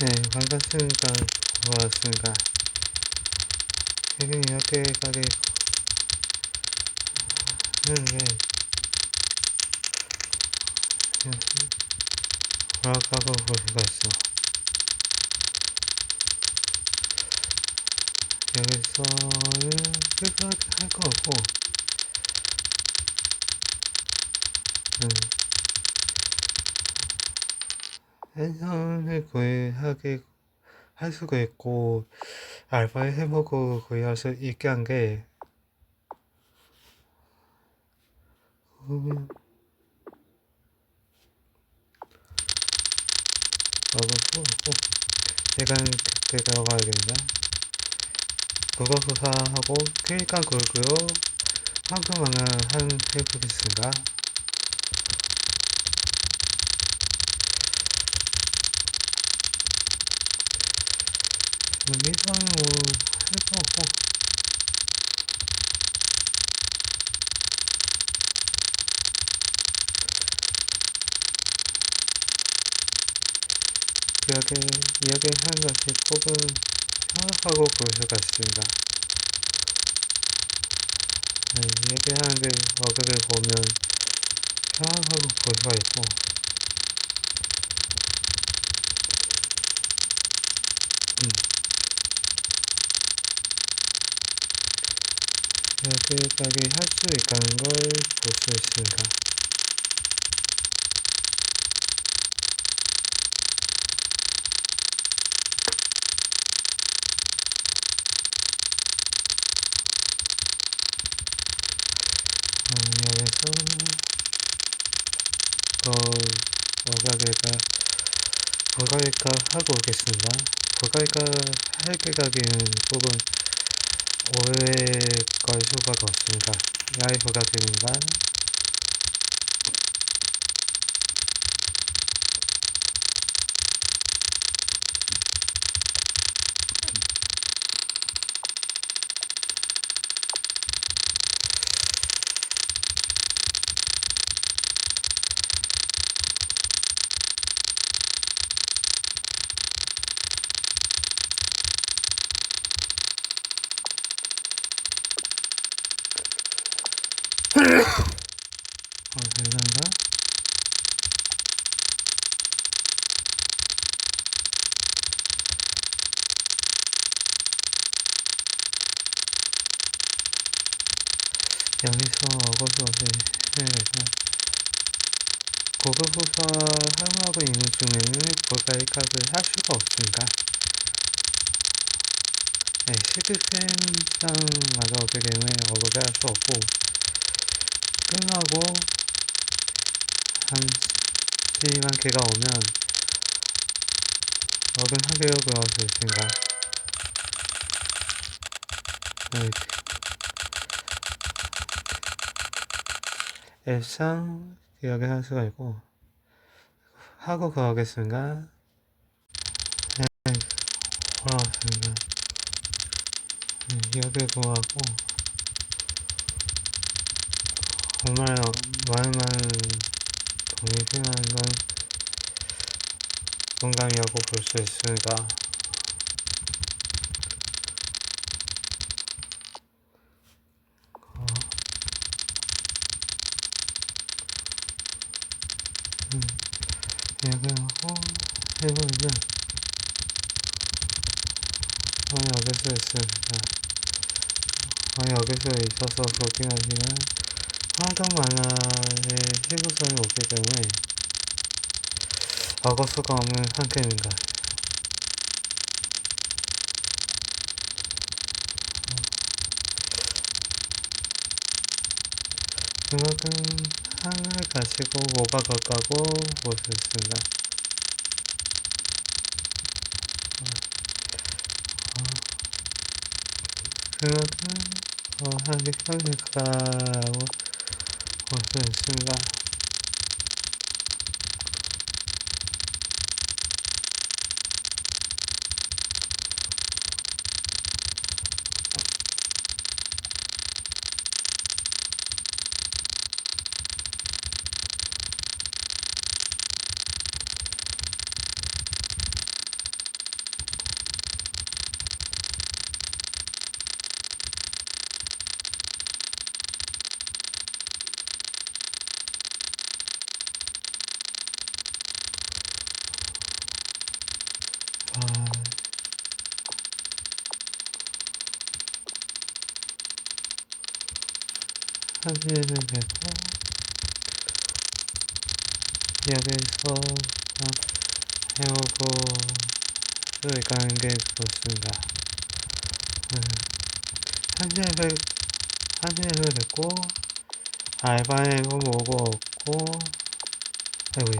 네, 반갑습니다. 고맙습니다. 여기 이렇게 가게 하는데, 돌아가고 있어. 여기서는 끝까지 할 거고, 음. 핸선을 구매하게 할 수가 있고 알바 해보고 구할 수 있게 한게 음, 어그고 제가 그때 들어가야겠다 국어 수사하고 클릭한 걸고요. 한국만을 한 해보겠습니다 여기서는 뭐할거 없고 이야기, 이야기한 것이 조금 생각하고 볼 수가 있습니다. 네, 이야기하는 게 어그를 보면 생각하고 볼 수가 있고 야들하게 할 수 있다는 걸 볼 수 있습니다. 안녕에서 어, 어가게가 불가일까 하고 오겠습니다. 불가일까 할게가기는 뽑은 5회걸 수고가 없습니다. 라이브가 됩니다. 어, 감사합니다. 여기서 어거서 해야겠다. 고급호사 사용하고 있는 중에는 불가의 값을 할 수가 없습니다. 네, 시드센상 맞아오게 되면 어거가 할 수 없고, 끝나고 한 12만 개가 오면 돌아올 수 있습니다. 네. 앱상 이야기할 수가 있고 하고 그러겠습니다. 네, 돌아왔습니다. 네, 이야기 구하고 정말 많은 돈이 건 건강이라고 볼 수 있습니다. 여기서 있습니다. 어, 여기서 있어서 그렇긴 하지만 하도 만화의 희구성이 없기 때문에 어거 수가 없는 상태입니다. 그만큼 하늘 가시고 뭐가 가까고 있습니다. 그만큼 어, 볼수 있습니다. 하시면 되고 여기서 그냥 해오고 를 가는 게 좋습니다. 음, 한시를 한시를 됐고 알바에고 뭐고 없고 아이고 이-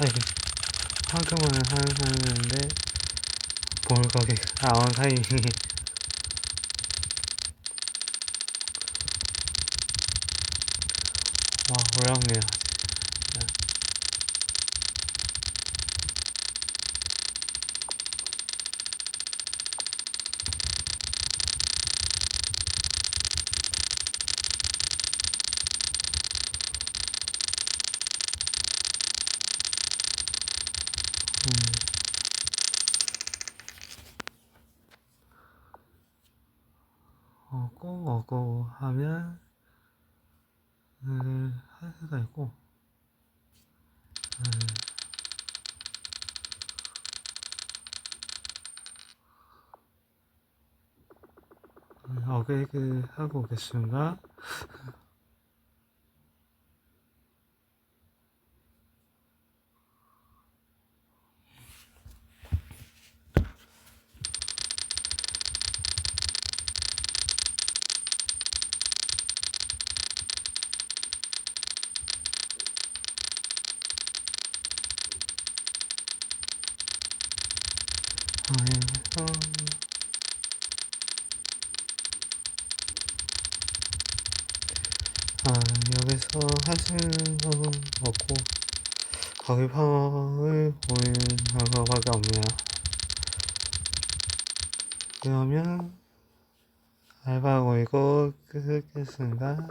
아이고 황금을 하는데 뭘 거기 아원 타이밍이 어렵네요 음. 어고 어고 하면 음, 할 수가 있고 음, 음, 어객을 하고 오겠습니다. 아, 여기서 건 없고, 거기 파워를 보이는 방법밖에 없네요. 그러면, 알바하고 이거 끊겠습니다.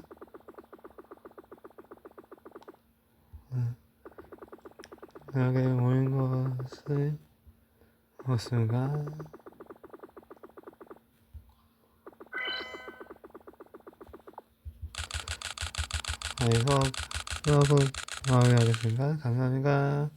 음, 여기 모인 것을 보습니다 아, 이거 수업을 마무리하겠습니다. 감사합니다.